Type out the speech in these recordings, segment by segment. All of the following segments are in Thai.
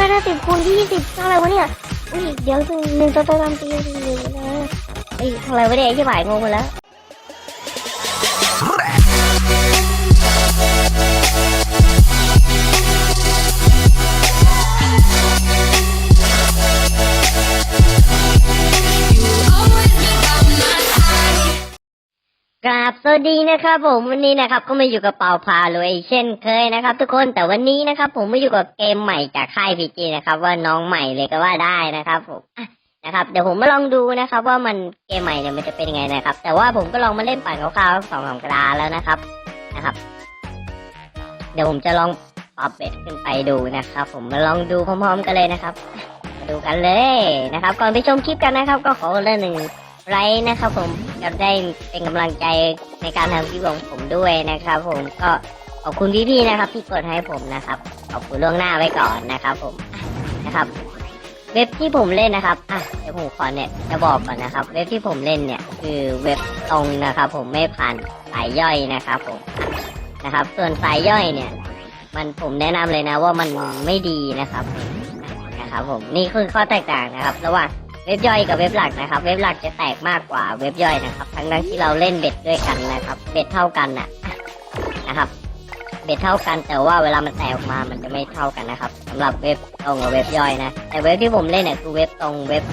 พันห้าสิบคูณยี่สิบเท่าไรวะเนี่ยอุ้ยเดี๋ยวหนึ่งหนึ่งตัวตัวตามตีหนึ่งนะเอ้ยเท่าไรวะเนี่ยไอ้ที่บ่ายงงหมดแล้ว กราบสวัสดีนะครับ ผมวันนี้นะครับ ก็มาอยู่กับเป่าพาเลยเช่นเคยนะครับ ทุกคนแต่วันนี้นะครับ ผมมาอยู่กับเกมใหม่จากค่ายพีจีนะครับ ว่าน้องใหม่เลยก็ว่าได้นะครับผมนะครับเดี๋ยวผมมาลองดูนะครับ ว่ามันเกมใหม่เนี่ยมันจะเป็นยังไงนะครับ แต่ว่าผมก็ลองมาเล่นปั่นคร่าวๆสองสามกราแล้วนะครับนะครับ เดี๋ยวผมจะลองปรับเบ็ดขึ้นไปดูนะครับ ผมมาลองดูพร้อมๆกันเลยนะครับ มาดูกันเลยนะครับ ก่อนไปชมคลิปกันนะครับ ก็ขอเรื่องหนึ่งไลค์นะครับ ผม จะได้เป็นกำลังใจในการทำคลิปของผมด้วยนะครับ ผมก็ขอบคุณพี่ๆนะครับ ที่กดให้ผมนะครับขอบคุณล่วงหน้าไว้ก่อนนะครับ ผมนะครับ เว็บที่ผมเล่นนะครับอะเดี๋ยวผมขอเนี่ยจะบอกก่อนนะครับ เว็บที่ผมเล่นเนี่ย คือเว็บตรงนะครับ ผมไม่ผ่านสายย่อยนะครับ ผมนะครับ ส่วนสายย่อยเนี่ย มันผมแนะนำเลยนะว่ามันไม่ดีนะครับนะครับ ผมนี่คือข้อแตกต่างนะครับ ระหว่าง ว็บย่อยกับเว็บหลักนะครับ เว็บหลักจะแตกมากกว่าเว็บย่อยนะครับ ทั้งนั้นที่เราเล่นเบ็ดด้วยกันนะครับ เบ็ดเท่ากันน่ะนะครับ เบ็ดเท่ากันแต่ว่าเวลามันแตกออกมา มันจะไม่เท่ากันนะครับสำหรับเว็บตรงกับเว็บย่อยนะ แต่เว็บที่ผมเล่นเนี่ยคือเว็บตรงเว็บ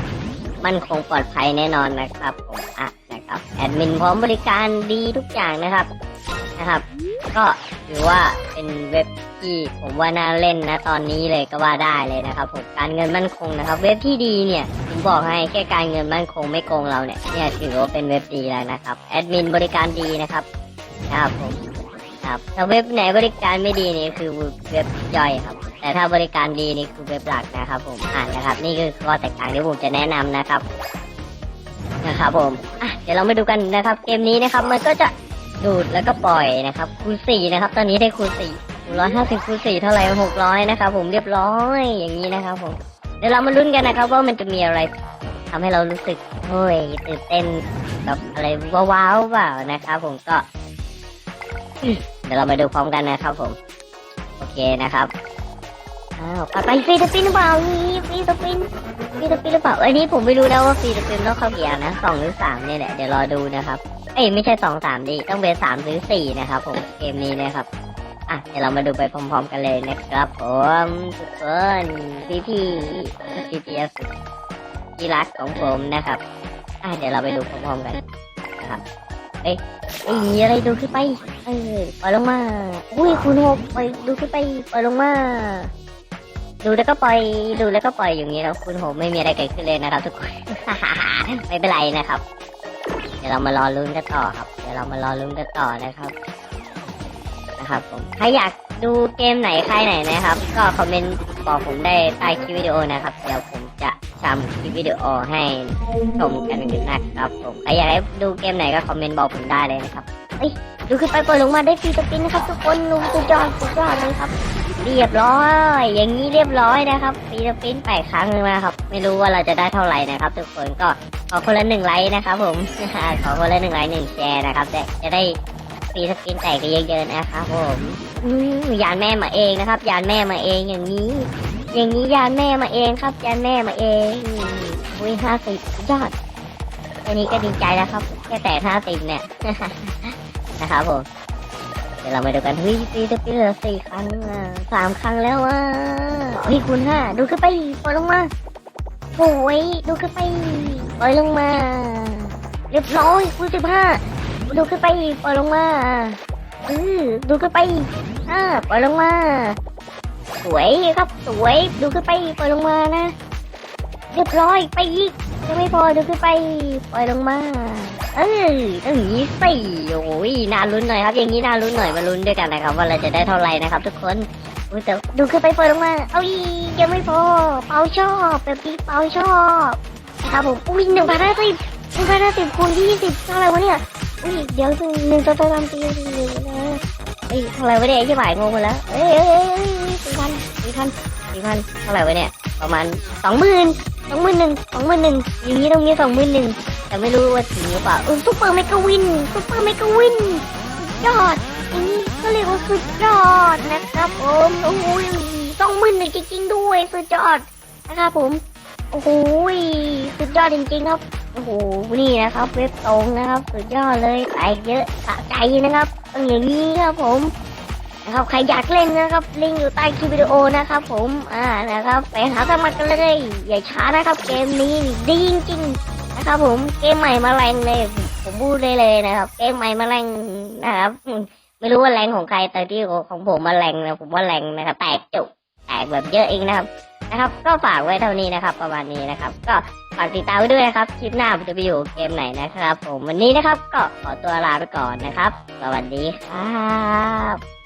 มั่นคงปลอดภัยแน่นอนนะครับผมอะนะครับแอดมินพร้อมบริการดีทุกอย่างนะครับนะครับ ก็ ถือว่าเป็นเว็บที่ผมว่าน่าเล่นนะตอนนี้เลยก็ว่าได้เลยนะครับผมการเงินมั่นคงนะครับ เว็บที่ดีเนี่ยผมบอกให้แค่การเงินมั่นคงไม่โกงเราเนี่ยเนี่ยถือว่าเป็นเว็บดีแล้วนะครับแอดมินบริการดีนะครับครับผมครับถ้าเว็บไหนบริการไม่ดีนี่คือเว็บย่อยครับ แต่ถ้าบริการดีนี่คือเว็บหลักนะครับ ผมอ่านนะครับ นี่คือข้อแตกต่างที่ผมจะแนะนำนะครับนะครับผมอะเดี๋ยวเรามาดูกันนะครับ เกมนี้นะครับ มันก็จะ ดูดแล้วก็ปล่อยนะครับคูณสี่นะครับ ตอนนี้ได้คูณสี่ร้อยห้าสิบคูณสี่เท่าไหร่หกร้อยนะครับผมเรียบร้อยอย่างนี้นะครับผมเดี๋ยวเรามาลุ้นกันนะครับว่ามันจะมีอะไรทำให้เรารู้สึกเฮ้ยตื่นเต้นแบบอะไรว้าวๆเปล่านะครับผมก็ เดี๋ยวเรามาดูพร้อมกันนะครับผม โอเคนะครับ อ้าวไปฟรีสปินหรือเปล่านี่ฟรีสปินฟรีสปินหรือเปล่าอันนี้ผมไม่รู้นะว่าฟรีสปินต้องเข้ากี่อันนะสองหรือสามเนี่ยแหละเดี๋ยวรอดูนะครับเอ้ยไม่ใช่สองสามดิต้องเป็นสามหรือสี่นะครับผมเกมนี้นะครับอะเดี๋ยวเรามาดูไปพร้อมๆกันเลยนะครับผมทุกคนพี่พี่พี่พี่ที่รักของผมนะครับอะเดี๋ยวเราไปดูพร้อมๆกันนะครับเอ้ยเอ้ยมีอะไรดูขึ้นไปเออปล่อยลงมา อุ้ยคุณหกปล่อยดูขึ้นไปปล่อยลงมา ดูแล้วก็ปล่อยดูแล้วก็ปล่อยอย่างนี้แล้วคุณโหไม่มีอะไรเกิดขึ้นเลยนะครับ ทุกคน ไม่เป็นไรนะครับ เดี๋ยวเรามารอลุ้นกันต่อครับ เดี๋ยวเรามารอลุ้นกันต่อนะครับ นะครับผมถ้าอยากดูเกมไหนใครไหนนะครับ ก็คอมเมนต์บอกผมได้ใต้คลิปวิดีโอนะครับ เดี๋ยวผมจะทำคลิปวิดีโอให้ชมกันนะครับผมใครอยากให้ดูเกมไหนก็คอมเมนต์บอกผมได้เลยนะครับเฮ้ยดูขึ้นไปปล่อยลงมาได้ฟรีสปินนะครับทุกคนลุงสุดยอดสุดยอดเลยครับ เรียบร้อย อย่างนี้เรียบร้อยนะครับฟรีสปินแปดครั้งเลยนะครับ ไม่รู้ว่าเราจะได้เท่าไหร่นะครับ ทุกคนก็ขอคนละหนึ่งไลค์นะครับผมขอคนละหนึ่งไลค์หนึ่งแชร์นะครับจะจะได้ฟีสกินแตกกันเยอะๆนะครับผมยานแม่มาเองนะครับ ยานแม่มาเองอย่างนี้ อย่างนี้ยานแม่มาเองครับ ยานแม่มาเองอุ้ยห้าสิบยอดแค่นี้ก็ดีใจแล้วครับแค่แต่ห้าสิบเนี่ยนะครับผม ดี๋ยวเรามาดูกันเฮ้ยฟรีสกินเหลือสี่ครั้งอะสามครั้งแล้วอะเฮ้ยคูณห้าดูขึ้นไปปล่อยลงมาโอ้ยดูขึ้นไปปล่อยลงมา เรียบร้อยคูณสิบห้าดูขึ้นไปปล่อยลงมาเออดูขึ้นไปอ่าปล่อยลงมา สวยครับสวยดูขึ้นไปปล่อยลงมานะ เรียบร้อยไปอีกยังไม่พอดูขึ้นไปปล่อยลงมาเออต้องอย่างนี้สิโอ้ยน่าลุ้นหน่อยครับ อย่างนี้น่าลุ้นหน่อยมาลุ้นด้วยกันนะครับ ว่าเราจะได้เท่าไหร่นะครับ ทุกคนอุ้ยแต่ดูขึ้นไปปล่อยลงมา เอาอีกยังไม่พอเปาชอบแบบนี้เปาชอบนะครับผมอุ้ยหนึ่งพันห้าสิบหนึ่งพันห้าสิบคูณยี่สิบเท่าไหร่วะเนี่ยอุ้ยเดี๋ยวหนึ่งหนึ่งตัวตัวตามตีหนึ่งนะเอ้ยเท่าไหร่วะเนี่ยไอ้ที่บ่ายงงหมดแล้วเอ้ยเอ้ยเอ้ยเอ้ยสี่พันสี่พันสี่พันเท่าไหร่วะเนี่ยประมาณสองหมื่น สองหมื่นหนึ่งสองหมื่นหนึ่งอย่างนี้ตรงนี้สองหมื่นหนึ่งแต่ไม่รู้ว่าถึงหรือเปล่าเออซุปเปอร์เมกาวินซุปเปอร์เมกาวินยอดอันนี้ก็เรียกว่าสุดยอดนะครับผมโอ้ยต้องมึนเลยจริงๆด้วยสุดยอดนะครับผมโอ้โหสุดยอดจริงๆครับโอ้โหนี่นะครับเว็บตรงนะครับ สุดยอดเลยแตกเยอะสะใจนะครับอย่างนี้ครับผม นะครับใครอยากเล่นนะครับลิงก์อยู่ใต้คลิปวิดีโอนะครับ ผมอ่านะครับไปหาสมัครกันเลยอย่าช้านะครับ เกมนี้ดีจริงๆนะครับ ผมเกมใหม่มาแรงเลยผมพูดเลยเลยนะครับ เกมใหม่มาแรงนะครับ ไม่รู้ว่าแรงของใครแต่ที่ของผมมาแรงนะผมว่าแรงนะครับแตกจุกแตกแบบเยอะเองนะครับนะครับ ก็ฝากไว้เท่านี้นะครับ ประมาณนี้นะครับ ก็ฝากติดตามไว้ด้วยนะครับคลิปหน้าผมจะไปอยู่เกมไหนนะครับ ผมวันนี้นะครับ ก็ขอตัวลาไปก่อนนะครับ สวัสดีครับ